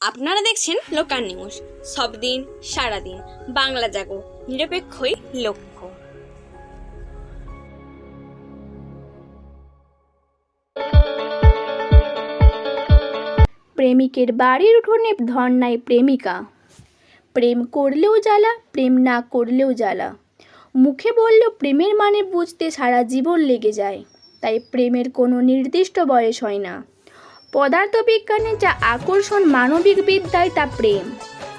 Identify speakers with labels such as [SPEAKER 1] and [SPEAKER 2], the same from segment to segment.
[SPEAKER 1] আপনারা দেখছেন local news. সব দিন সারাদিন বাংলা জাগো, নিরপেক্ষই লক্ষ্য।
[SPEAKER 2] প্রেমিকের বাড়ির উঠোনে ধর্নায় প্রেমিকা। প্রেম করলেও জ্বালা, প্রেম না করলেও জ্বালা। মুখে বললেও প্রেমের মানে বুঝতে সারা জীবন লেগে যায়। তাই প্রেমের কোনো নির্দিষ্ট বয়স হয় না। পদার্থবিজ্ঞানে যা আকর্ষণ মানবিক বিদ্যায় তা প্রেম।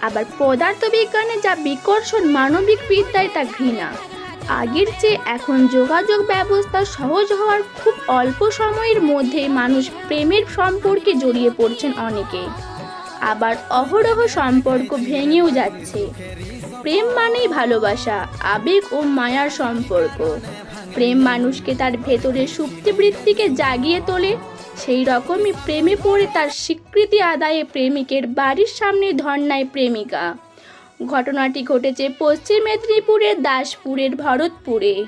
[SPEAKER 2] আবার পদার্থবিজ্ঞানে যা বিকর্ষণ মানবিক বিদ্যায় তা ঘৃণা। আগের চেয়ে এখন যোগাযোগ ব্যবস্থা সহজ হওয়ার খুব অল্প সময়ের মধ্যে মানুষ প্রেমের সম্পর্কে জড়িয়ে পড়ছেন অনেকে। আবার অহরহ সম্পর্ক ভেঙেও যাচ্ছে। প্রেম মানেই ভালোবাসা, আবেগ ও মায়ার সম্পর্ক। প্রেম মানুষকে তার ভেতরের সুপ্তিবৃত্তিকে জাগিয়ে তোলে সেই রকমই প্রেমে পড়ে তার স্বীকৃতি আদায়ে প্রেমিকের বাড়ির সামনে ধর্নায় প্রেমিকা। ঘটনাটি ঘটেছে পশ্চিম মেদিনীপুরের দাসপুরের ভরতপুরে।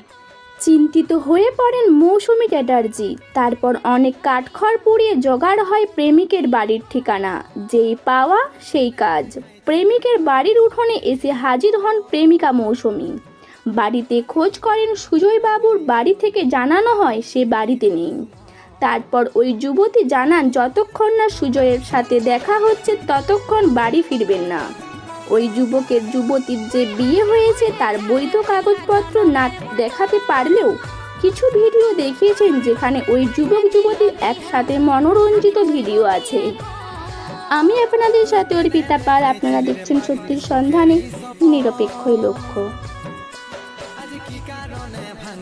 [SPEAKER 2] চিন্তিত হয়ে পড়েন মৌসুমী চ্যাটার্জি। তারপর অনেক কাঠখড় পুড়িয়ে জোগাড় হয় প্রেমিকের বাড়ির ঠিকানা। যেই পাওয়া সেই কাজ। প্রেমিকের বাড়ির উঠোনে এসে হাজির হন প্রেমিকা মৌসুমী। বাড়িতে খোঁজ করেন সুজয় বাবুর বাড়ি থেকে জানানো হয় সে বাড়িতে নেই। তারপর ওই যুবতী জানান, যতক্ষণ না সুজয়ের সাথে দেখা হচ্ছে, ততক্ষণ বাড়ি ফিরবেন না। ওই যুবকের যুবতীর যে বিয়ে হয়েছে, তার বৈধ কাগজপত্র না দেখাতে পারলেও কিছু ভিডিও দেখিয়েছেন, যেখানে ওই যুবক যুবতীর একসাথে মনোরঞ্জিত ভিডিও আছে। আমি আপনাদের সাথে ওর পিতা পাল, আপনারা দেখছেন সত্যির সন্ধানে নিরপেক্ষই লক্ষ্য।